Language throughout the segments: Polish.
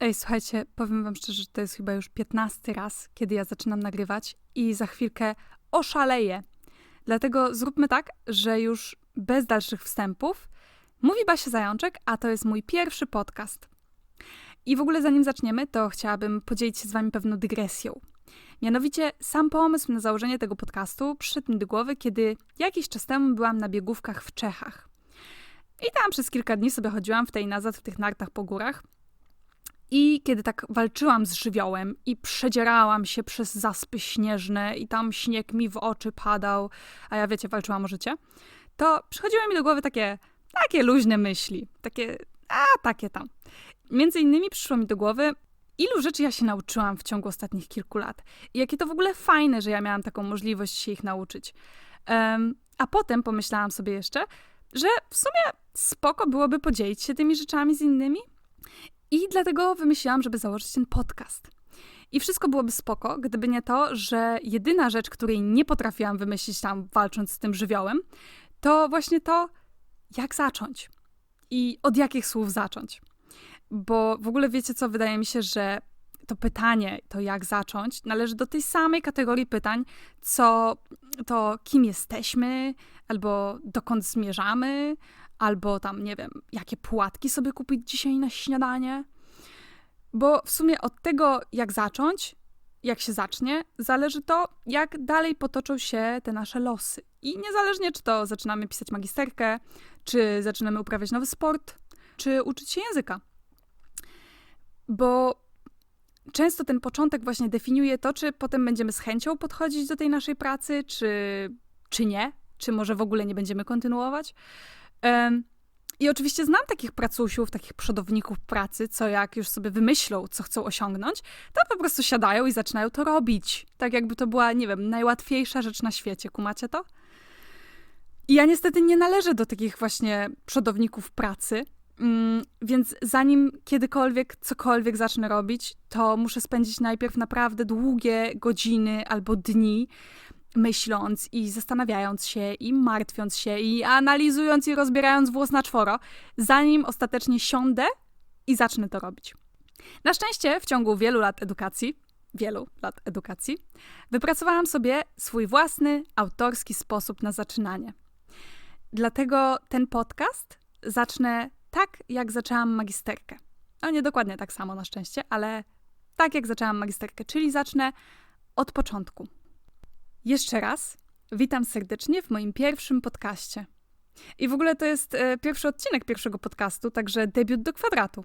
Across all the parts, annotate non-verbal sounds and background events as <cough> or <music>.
Ej, słuchajcie, powiem wam szczerze, że to jest chyba już 15 raz, kiedy ja zaczynam nagrywać i za chwilkę oszaleję. Dlatego zróbmy tak, że już bez dalszych wstępów mówi Basia Zajączek, a to jest mój pierwszy podcast. I w ogóle zanim zaczniemy, to chciałabym podzielić się z wami pewną dygresją. Mianowicie sam pomysł na założenie tego podcastu przyszedł mi do głowy, kiedy jakiś czas temu byłam na biegówkach w Czechach. I tam przez kilka dni sobie chodziłam w tej nazad, w tych nartach po górach. I kiedy tak walczyłam z żywiołem i przedzierałam się przez zaspy śnieżne i tam śnieg mi w oczy padał, a ja wiecie, walczyłam o życie, to przychodziły mi do głowy takie, takie luźne myśli, takie, a takie tam. Między innymi przyszło mi do głowy, ilu rzeczy ja się nauczyłam w ciągu ostatnich kilku lat. I jakie to w ogóle fajne, że ja miałam taką możliwość się ich nauczyć. Um, a potem pomyślałam sobie jeszcze, że w sumie spoko byłoby podzielić się tymi rzeczami z innymi. I dlatego wymyśliłam, żeby założyć ten podcast. I wszystko byłoby spoko, gdyby nie to, że jedyna rzecz, której nie potrafiłam wymyślić tam walcząc z tym żywiołem, to właśnie to, jak zacząć i od jakich słów zacząć. Bo w ogóle wiecie co, wydaje mi się, że to pytanie, to jak zacząć, należy do tej samej kategorii pytań, co to kim jesteśmy, albo dokąd zmierzamy, albo tam, nie wiem, jakie płatki sobie kupić dzisiaj na śniadanie. Bo w sumie od tego, jak zacząć, jak się zacznie, zależy to, jak dalej potoczą się te nasze losy. I niezależnie, czy to zaczynamy pisać magisterkę, czy zaczynamy uprawiać nowy sport, czy uczyć się języka. Bo często ten początek właśnie definiuje to, czy potem będziemy z chęcią podchodzić do tej naszej pracy, czy, czy nie, czy może w ogóle nie będziemy kontynuować. I oczywiście znam takich pracusiów, takich przodowników pracy, co jak już sobie wymyślą, co chcą osiągnąć, to po prostu siadają i zaczynają to robić. Tak jakby to była, nie wiem, najłatwiejsza rzecz na świecie. Kumacie to? I ja niestety nie należę do takich właśnie przodowników pracy, mm, więc zanim kiedykolwiek cokolwiek zacznę robić, to muszę spędzić najpierw naprawdę długie godziny albo dni myśląc i zastanawiając się i martwiąc się i analizując i rozbierając włos na czworo, zanim ostatecznie siądę i zacznę to robić. Na szczęście w ciągu wielu lat edukacji, wielu lat edukacji, wypracowałam sobie swój własny, autorski sposób na zaczynanie. Dlatego ten podcast zacznę tak, jak zaczęłam magisterkę. No nie dokładnie tak samo na szczęście, ale tak jak zaczęłam magisterkę, czyli zacznę od początku. Jeszcze raz witam serdecznie w moim pierwszym podcaście. I w ogóle to jest e, pierwszy odcinek pierwszego podcastu, także debiut do kwadratu.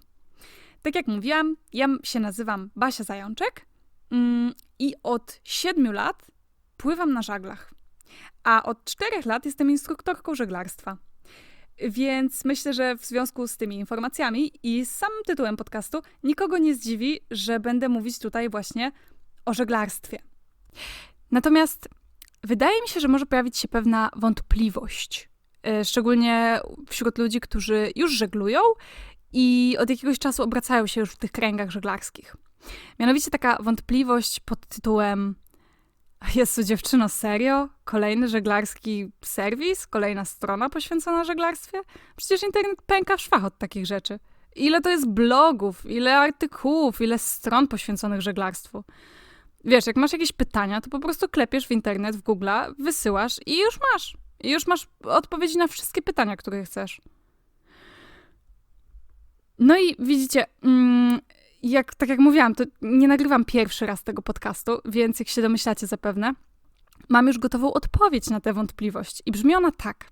Tak jak mówiłam, ja się nazywam Basia Zajączek mm, i od siedmiu lat pływam na żaglach. A od czterech lat jestem instruktorką żeglarstwa. Więc myślę, że w związku z tymi informacjami i z samym tytułem podcastu nikogo nie zdziwi, że będę mówić tutaj właśnie o żeglarstwie. Natomiast wydaje mi się, że może pojawić się pewna wątpliwość, e, szczególnie wśród ludzi, którzy już żeglują i od jakiegoś czasu obracają się już w tych kręgach żeglarskich. Mianowicie taka wątpliwość pod tytułem Jezu, dziewczyno, serio? Kolejny żeglarski serwis? Kolejna strona poświęcona żeglarstwie? Przecież internet pęka w szwach od takich rzeczy. Ile to jest blogów, ile artykułów, ile stron poświęconych żeglarstwu. Wiesz, jak masz jakieś pytania, to po prostu klepiesz w internet, w Google, wysyłasz i już masz. I już masz odpowiedzi na wszystkie pytania, które chcesz. No i widzicie, mm, jak, tak jak mówiłam, to nie nagrywam pierwszy raz tego podcastu, więc jak się domyślacie zapewne, mam już gotową odpowiedź na tę wątpliwość. I brzmi ona tak.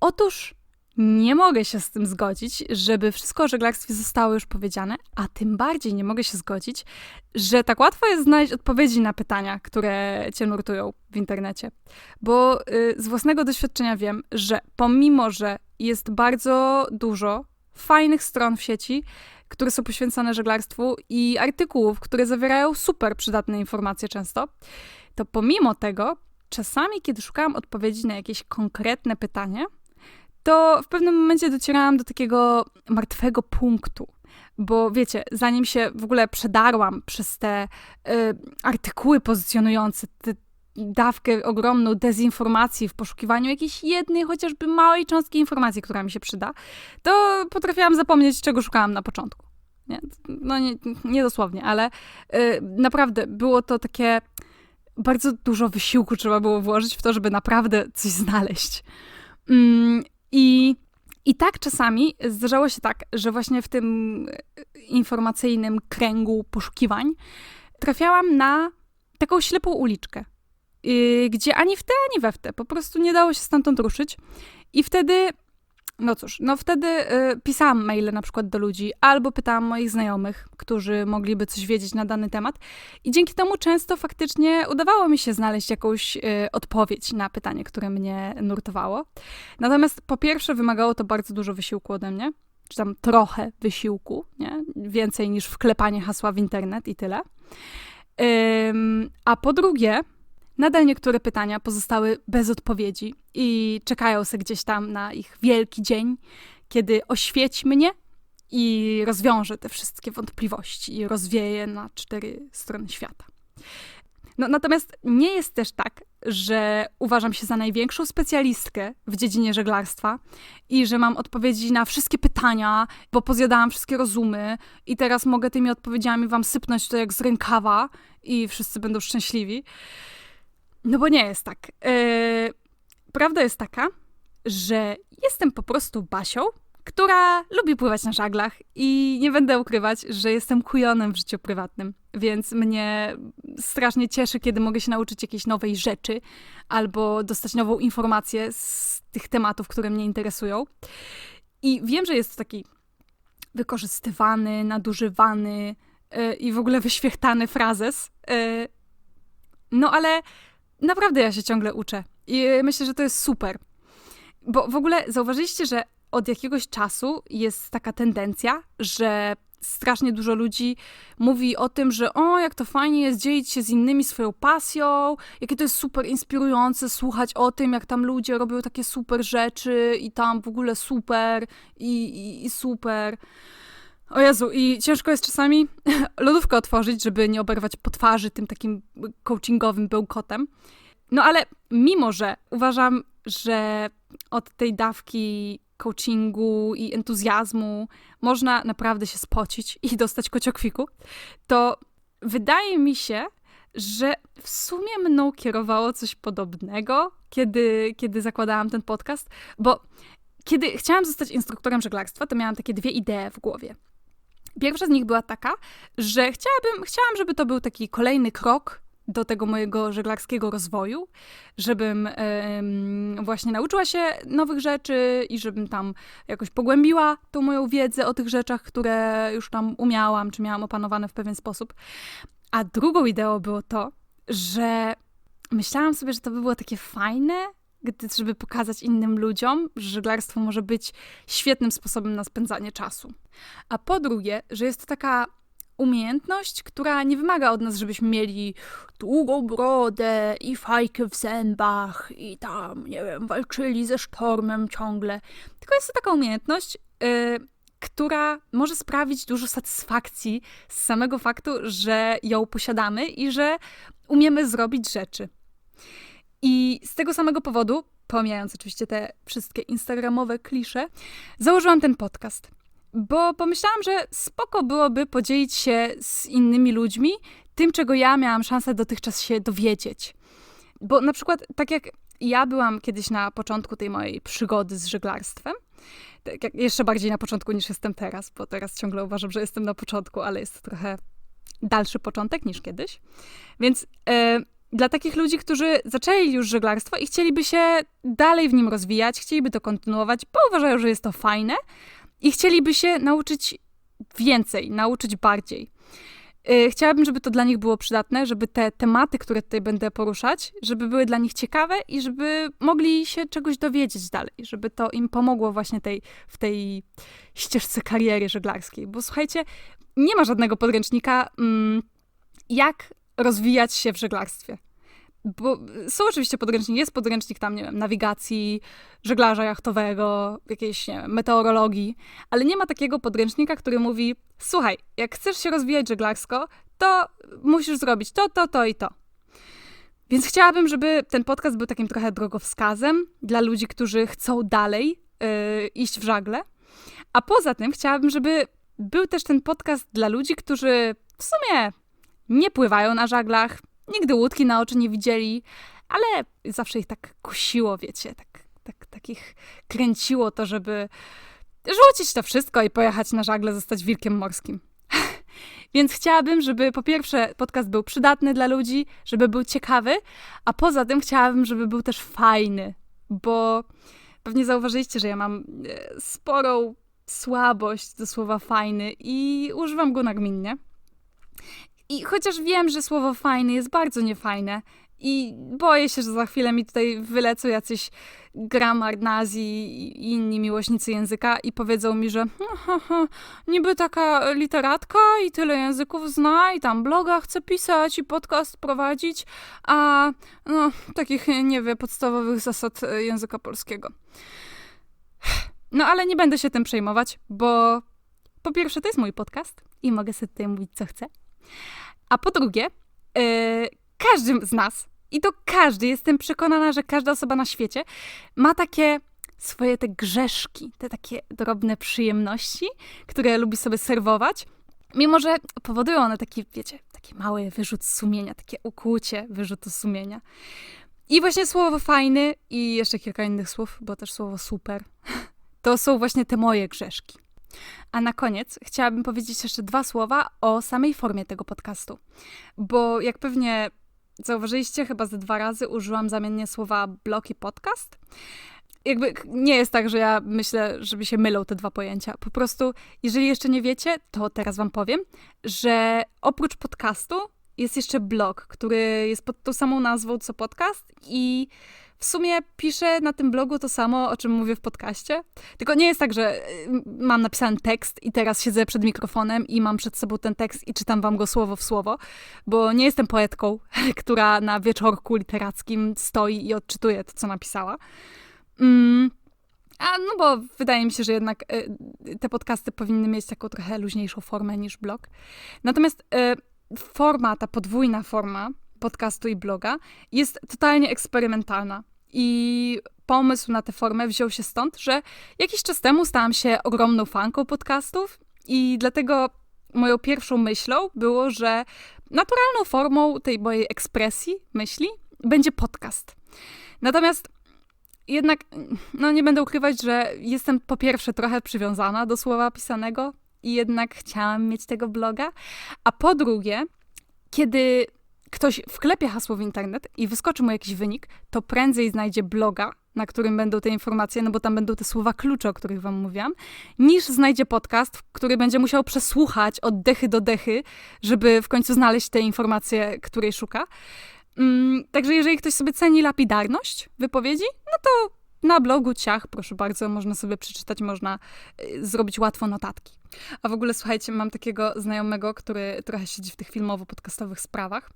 Otóż nie mogę się z tym zgodzić, żeby wszystko o żeglarstwie zostało już powiedziane, a tym bardziej nie mogę się zgodzić, że tak łatwo jest znaleźć odpowiedzi na pytania, które cię nurtują w internecie. Bo y, z własnego doświadczenia wiem, że pomimo, że jest bardzo dużo fajnych stron w sieci, które są poświęcone żeglarstwu i artykułów, które zawierają super przydatne informacje często, to pomimo tego, czasami, kiedy szukałam odpowiedzi na jakieś konkretne pytanie, to w pewnym momencie docierałam do takiego martwego punktu. Bo wiecie, zanim się w ogóle przedarłam przez te y, artykuły pozycjonujące, te dawkę ogromną dezinformacji w poszukiwaniu jakiejś jednej, chociażby małej cząstki informacji, która mi się przyda, to potrafiłam zapomnieć, czego szukałam na początku. Nie? No nie, nie dosłownie, ale y, naprawdę było to takie bardzo dużo wysiłku trzeba było włożyć w to, żeby naprawdę coś znaleźć. Mm, I, I tak czasami zdarzało się tak, że właśnie w tym informacyjnym kręgu poszukiwań trafiałam na taką ślepą uliczkę, yy, gdzie ani w te, ani we w te po prostu nie dało się stamtąd ruszyć. I wtedy no cóż, no wtedy y, pisałam maile na przykład do ludzi, albo pytałam moich znajomych, którzy mogliby coś wiedzieć na dany temat. I dzięki temu często faktycznie udawało mi się znaleźć jakąś y, odpowiedź na pytanie, które mnie nurtowało. Natomiast po pierwsze wymagało to bardzo dużo wysiłku ode mnie, czy tam trochę wysiłku, nie? Więcej niż wklepanie hasła w internet i tyle. Ym, a po drugie, Nadal niektóre pytania pozostały bez odpowiedzi i czekają se gdzieś tam na ich wielki dzień, kiedy oświeci mnie i rozwiąże te wszystkie wątpliwości i rozwieje na cztery strony świata. No, natomiast nie jest też tak, że uważam się za największą specjalistkę w dziedzinie żeglarstwa i że mam odpowiedzi na wszystkie pytania, bo pozjadałam wszystkie rozumy i teraz mogę tymi odpowiedziami wam sypnąć to jak z rękawa i wszyscy będą szczęśliwi. No bo nie jest tak. Yy, prawda jest taka, że jestem po prostu Basią, która lubi pływać na żaglach i nie będę ukrywać, że jestem kujonem w życiu prywatnym, więc mnie strasznie cieszy, kiedy mogę się nauczyć jakiejś nowej rzeczy albo dostać nową informację z tych tematów, które mnie interesują. I wiem, że jest to taki wykorzystywany, nadużywany yy, i w ogóle wyświechtany frazes. Yy, no ale naprawdę ja się ciągle uczę i myślę, że to jest super. Bo w ogóle zauważyliście, że od jakiegoś czasu jest taka tendencja, że strasznie dużo ludzi mówi o tym, że o, jak to fajnie jest dzielić się z innymi swoją pasją, jakie to jest super inspirujące słuchać o tym, jak tam ludzie robią takie super rzeczy i tam w ogóle super i, i, i super. O Jezu, i ciężko jest czasami <laughs> lodówkę otworzyć, żeby nie oberwać po twarzy tym takim coachingowym bełkotem. No ale mimo, że uważam, że od tej dawki coachingu i entuzjazmu można naprawdę się spocić i dostać kociokwiku, to wydaje mi się, że w sumie mną kierowało coś podobnego, kiedy, kiedy zakładałam ten podcast, bo kiedy chciałam zostać instruktorem żeglarstwa, to miałam takie dwie idee w głowie. Pierwsza z nich była taka, że chciałabym, chciałam, żeby to był taki kolejny krok do tego mojego żeglarskiego rozwoju, żebym właśnie nauczyła się nowych rzeczy i żebym tam jakoś pogłębiła tą moją wiedzę o tych rzeczach, które już tam umiałam, czy miałam opanowane w pewien sposób. A drugą ideą było to, że myślałam sobie, że to by było takie fajne, gdy, żeby pokazać innym ludziom, że żeglarstwo może być świetnym sposobem na spędzanie czasu. A po drugie, że jest to taka umiejętność, która nie wymaga od nas, żebyśmy mieli długą brodę i fajkę w zębach i tam, nie wiem, walczyli ze sztormem ciągle. Tylko jest to taka umiejętność, yy, która może sprawić dużo satysfakcji z samego faktu, że ją posiadamy i że umiemy zrobić rzeczy. I z tego samego powodu, pomijając oczywiście te wszystkie instagramowe klisze, założyłam ten podcast. Bo pomyślałam, że spoko byłoby podzielić się z innymi ludźmi tym, czego ja miałam szansę dotychczas się dowiedzieć. Bo na przykład, tak jak ja byłam kiedyś na początku tej mojej przygody z żeglarstwem, tak jeszcze bardziej na początku niż jestem teraz, bo teraz ciągle uważam, że jestem na początku, ale jest to trochę dalszy początek niż kiedyś. Więc e, dla takich ludzi, którzy zaczęli już żeglarstwo i chcieliby się dalej w nim rozwijać, chcieliby to kontynuować, bo uważają, że jest to fajne i chcieliby się nauczyć więcej, nauczyć bardziej. Y, chciałabym, żeby to dla nich było przydatne, żeby te tematy, które tutaj będę poruszać, żeby były dla nich ciekawe i żeby mogli się czegoś dowiedzieć dalej, żeby to im pomogło właśnie tej, w tej ścieżce kariery żeglarskiej. Bo słuchajcie, nie ma żadnego podręcznika, mm, jak rozwijać się w żeglarstwie. Bo są oczywiście podręczniki, jest podręcznik tam, nie wiem, nawigacji, żeglarza jachtowego, jakiejś, nie wiem, meteorologii, ale nie ma takiego podręcznika, który mówi, słuchaj, jak chcesz się rozwijać żeglarsko, to musisz zrobić to, to, to i to. Więc chciałabym, żeby ten podcast był takim trochę drogowskazem dla ludzi, którzy chcą dalej yy, iść w żagle. A poza tym chciałabym, żeby był też ten podcast dla ludzi, którzy w sumie nie pływają na żaglach, nigdy łódki na oczy nie widzieli, ale zawsze ich tak kusiło, wiecie, tak, tak, takich kręciło to, żeby rzucić to wszystko i pojechać na żagle, zostać wilkiem morskim. <laughs> Więc chciałabym, żeby po pierwsze podcast był przydatny dla ludzi, żeby był ciekawy, a poza tym chciałabym, żeby był też fajny, bo pewnie zauważyliście, że ja mam e, sporą słabość do słowa fajny i używam go nagminnie. I chociaż wiem, że słowo fajny jest bardzo niefajne i boję się, że za chwilę mi tutaj wylecą jacyś gramar nazi i inni miłośnicy języka i powiedzą mi, że ha, ha, ha, niby taka literatka i tyle języków zna i tam bloga chce pisać i podcast prowadzić, a no, takich nie wie podstawowych zasad języka polskiego. No ale nie będę się tym przejmować, bo po pierwsze to jest mój podcast i mogę sobie tutaj mówić co chcę. A po drugie, yy, każdy z nas, i to każdy, jestem przekonana, że każda osoba na świecie ma takie swoje te grzeszki, te takie drobne przyjemności, które lubi sobie serwować, mimo że powodują one taki, wiecie, taki mały wyrzut sumienia, takie ukłucie wyrzutu sumienia. I właśnie słowo fajny i jeszcze kilka innych słów, bo też słowo super, <laughs> to są właśnie te moje grzeszki. A na koniec chciałabym powiedzieć jeszcze dwa słowa o samej formie tego podcastu. Bo jak pewnie zauważyliście, chyba ze dwa razy użyłam zamiennie słowa blog i podcast. Jakby nie jest tak, że ja myślę, żeby się mylą te dwa pojęcia. Po prostu, jeżeli jeszcze nie wiecie, to teraz wam powiem, że oprócz podcastu jest jeszcze blog, który jest pod tą samą nazwą co podcast i w sumie piszę na tym blogu to samo, o czym mówię w podcaście. Tylko nie jest tak, że y, mam napisany tekst i teraz siedzę przed mikrofonem i mam przed sobą ten tekst i czytam wam go słowo w słowo, bo nie jestem poetką, <laughs> która na wieczorku literackim stoi i odczytuje to, co napisała. Mm. A no bo wydaje mi się, że jednak y, te podcasty powinny mieć taką trochę luźniejszą formę niż blog. Natomiast y, forma, ta podwójna forma podcastu i bloga jest totalnie eksperymentalna. I pomysł na tę formę wziął się stąd, że jakiś czas temu stałam się ogromną fanką podcastów i dlatego moją pierwszą myślą było, że naturalną formą tej mojej ekspresji, myśli, będzie podcast. Natomiast jednak, no nie będę ukrywać, że jestem po pierwsze trochę przywiązana do słowa pisanego i jednak chciałam mieć tego bloga, a po drugie, kiedy ktoś wklepie hasło w internet i wyskoczy mu jakiś wynik, to prędzej znajdzie bloga, na którym będą te informacje, no bo tam będą te słowa klucze, o których wam mówiłam, niż znajdzie podcast, który będzie musiał przesłuchać od dechy do dechy, żeby w końcu znaleźć te informacje, której szuka. Mm, także jeżeli ktoś sobie ceni lapidarność wypowiedzi, no to na blogu Ciach, proszę bardzo, można sobie przeczytać, można y, zrobić łatwo notatki. A w ogóle słuchajcie, mam takiego znajomego, który trochę siedzi w tych filmowo-podcastowych sprawach.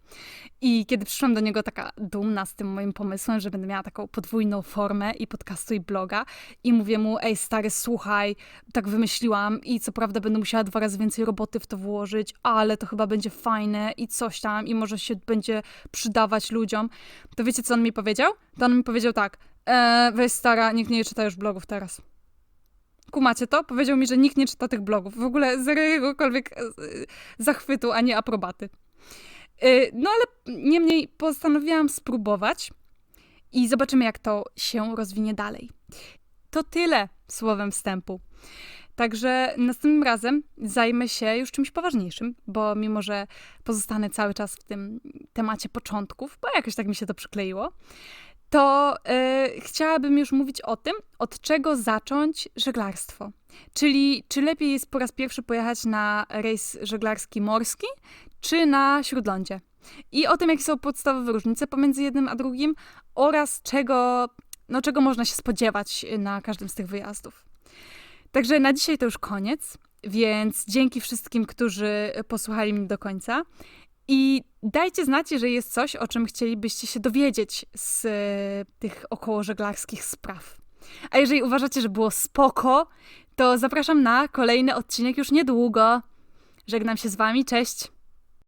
I kiedy przyszłam do niego taka dumna z tym moim pomysłem, że będę miała taką podwójną formę i podcastu i bloga, i mówię mu, ej stary, słuchaj, tak wymyśliłam i co prawda będę musiała dwa razy więcej roboty w to włożyć, ale to chyba będzie fajne i coś tam i może się będzie przydawać ludziom. To wiecie, co on mi powiedział? To on mi powiedział tak, e, weź stara, nikt nie czyta już blogów teraz. Kumacie to? Powiedział mi, że nikt nie czyta tych blogów. W ogóle zero jakiegokolwiek e, zachwytu, a nie aprobaty. E, no ale niemniej postanowiłam spróbować i zobaczymy, jak to się rozwinie dalej. To tyle słowem wstępu. Także następnym razem zajmę się już czymś poważniejszym, bo mimo, że pozostanę cały czas w tym temacie początków, bo jakoś tak mi się to przykleiło, to yy, chciałabym już mówić o tym, od czego zacząć żeglarstwo. Czyli czy lepiej jest po raz pierwszy pojechać na rejs żeglarski morski, czy na śródlądzie. I o tym, jakie są podstawowe różnice pomiędzy jednym a drugim oraz czego, no, czego można się spodziewać na każdym z tych wyjazdów. Także na dzisiaj to już koniec, więc dzięki wszystkim, którzy posłuchali mnie do końca. I dajcie znać, jeżeli jest coś, o czym chcielibyście się dowiedzieć z e, tych okołożeglarskich spraw. A jeżeli uważacie, że było spoko, to zapraszam na kolejny odcinek już niedługo. Żegnam się z wami, cześć!